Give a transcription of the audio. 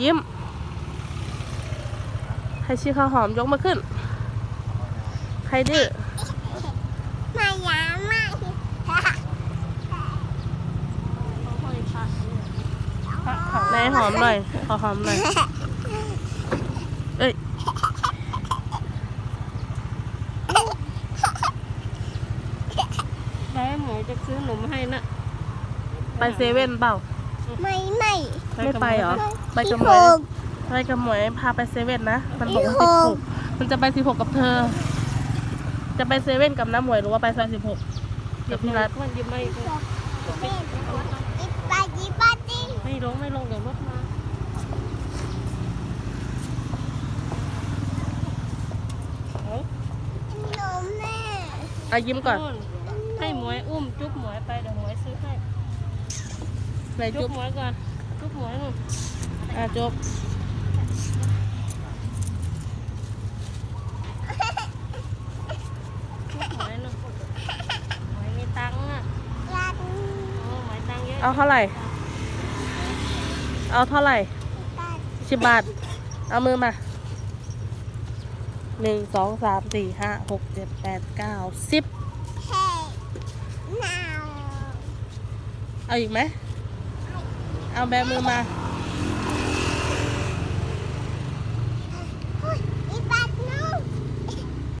ยิ้ม ใครชื่อข้าวหอมยกมาขึ้น ใครดื้อมายามาไหนหอมหน่อย ขอหอมหน่อย เอ้ยได้หมอจะซื้อหนมให้นะ ไปเซเว่นเปล่า ไม่ไม่ไม่ไปเหรอ ไปกับหมหวยกไปกับหมวยพาไปเซเว่นนะ มันบอกว่าที่สิบหหกกมันจะไปสิบหกกับเธอ จะไปเซเว่นกับน้ำหมวยหรือว่าไปซอยสิบหกกับพี่รัฐมันยิ้มไม่อีปาจิปาจิไม่ลงไม่ลงเดี๋ยวรถมานมแม่อะยิ้มก่อนนู่นให้หมวยอุ้มจุ๊บหมวยไปเดี๋ยวหมวยซื้อให้ ไหนจุ๊จุ๊บบหมวยก่อนจุ๊บหมวยนู่นอะจุ๊บจุ๊บหมวยนู่นหมวยมีตังค์อะยันโอ้หมวยตังค์เยอะเอาเท่าไหร่ เอาเท่าไหร่ปาสิบบาท เอามือมาหนึ่งสองสามสี่ห้าหกเจ็ดแปดเก้าสิบเฮ้นาวเอาอีกไหม เอาแบมือมา